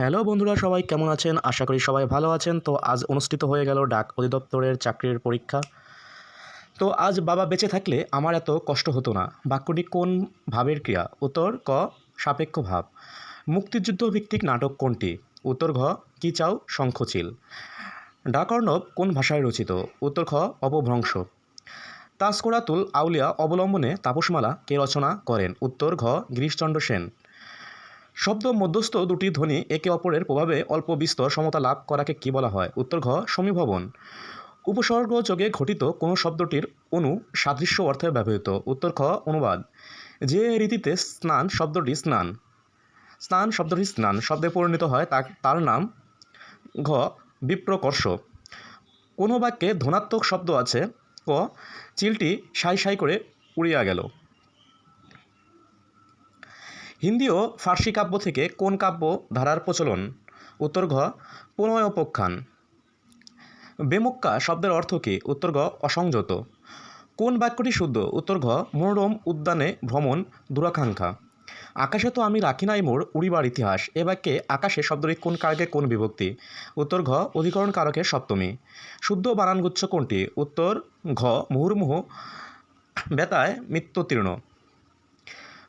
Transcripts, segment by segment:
Hello বন্ধুরা, সবাই কেমন আছেন? আশা করি সবাই ভালো আছেন। তো আজ অনুষ্ঠিত হয়ে গেল ডাক অধিদপ্তরের চাকরির পরীক্ষা। তো আজ বাবা বেঁচে থাকলে আমার এত কষ্ট হতো না। বাক্যটি কোন ভাবের ক্রিয়া? উত্তর ক, সাপেক্ষ ভাব। মুক্তিযুদ্ধ ভিত্তিক নাটক কোনটি? উত্তর ঘ, কি চাও, শঙ্খচিল। ডাকর্ণব কোন ভাষায় রচিত? উত্তর খ, অপভ্রংশ। তাসকোরাতুল আউলিয়া অবলম্বনে তাপসমালা কে রচনা করেন? উত্তর ঘ, গিরিশচন্দ্র সেন। শব্দ মধ্যস্থ দুটি ধ্বনি একে অপরের প্রভাবে অল্প বিস্তর সমতা লাভ করাকে কী বলা হয়? উত্তর ঘ, সমীভবন। উপসর্গ যোগে ঘটিত কোনো শব্দটির অনু সাদৃশ্য অর্থে ব্যবহৃত। উত্তর খ অনুবাদ। যে রীতিতে স্নান শব্দটি স্নান। স্নান শব্দটি স্নান। শব্দে পরিণত হয় তার নাম ঘ, বিপ্রকর্ষ। কোনো বাক্যে ধনাত্মক শব্দ আছে। ক, চিলটি সাই সাই করে উড়িয়া গেল। হিন্দি ও ফার্সি কাব্য থেকে কোন কাব্য ধারার প্রচলন? উত্তর ঘ প্রণয়োপখ্যান বেমক্কা শব্দের অর্থ কী? উত্তর ঘ, অসংযত। কোন বাক্যটি শুদ্ধ? উত্তর ঘ, মনোরম উদ্যানে ভ্রমণ, দূরাকাঙ্ক্ষা। আকাশে তো আমি রাখি নাই মোর উড়িবার ইতিহাস। এ বাক্যে আকাশে শব্দটি কোন কারকে কোন বিভক্তি? উত্তর ঘ, অধিকরণ কারকের সপ্তমী। শুদ্ধ বানানগুচ্ছ কোনটি? উত্তর ঘ, মুহুর্মুহু, বেতায় মৃত্যুতীর্ণ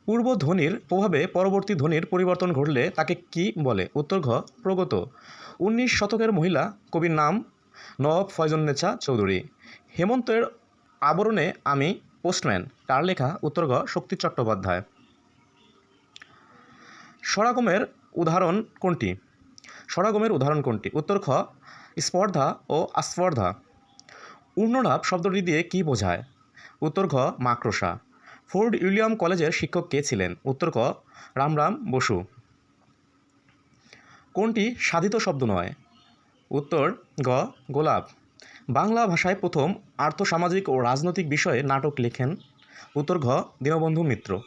পূর্ব ধ্বনির প্রভাবে পরবর্তী ধ্বনির পরিবর্তন ঘটলে তাকে কি বলে? উত্তর ঘ, প্রগত। উনিশ শতকের মহিলা কবির নাম নবাব ফয়জুন্নেছা চৌধুরী। হেমন্তের আবরণে আমি পোস্টম্যান। তার লেখা উত্তর ঘ, শক্তি চট্টোপাধ্যায়। সরাগমের উদাহরণ কোনটি? স্বরাগমের উদাহরণ কোনটি? উত্তর খ স্পর্ধা ও আস্পর্ধা। উর্ণনাভ শব্দটি দিয়ে কী বোঝায়? উত্তর ঘ, মাকড়সা। ফোর্ড উইলিয়াম কলেজের শিক্ষক কে ছিলেন? উত্তর ক, রামরাম বসু। কোনটি সাধিত শব্দ নয়? উত্তর গ, গোলাপ। বাংলা ভাষায় প্রথম আর্থসামাজিক ও রাজনৈতিক বিষয়ে নাটক লেখেন। উত্তর ঘ, দীনবন্ধু মিত্র।